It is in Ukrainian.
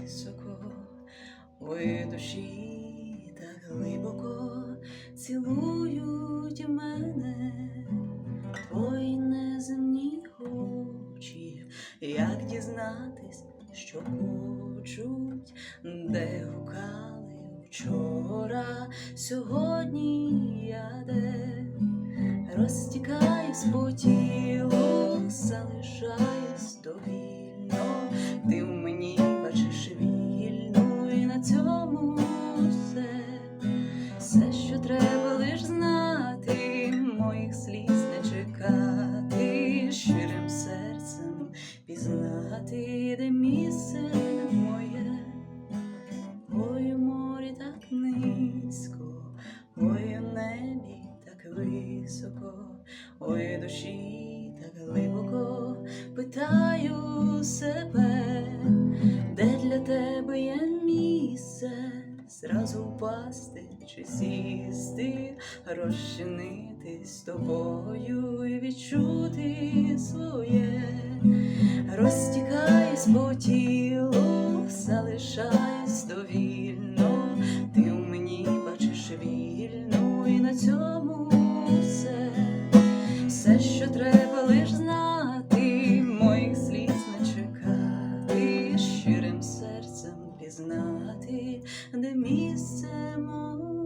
високо, ой душі так глибоко цілують мене, твої неземні очі, як дізнатись, що хочуть, де гукали вчора, сьогодні я де розтікаюсь потім. Сліз не чекати, щирим серцем пізнати, де місце моє, ой, у морі так низько, ой, у небі так високо, ой, у душі зразу впасти чи сісти, розчинитись тобою і відчути своє, розтікаюсь по тілу, залишаюсь довільно, ти місце моє.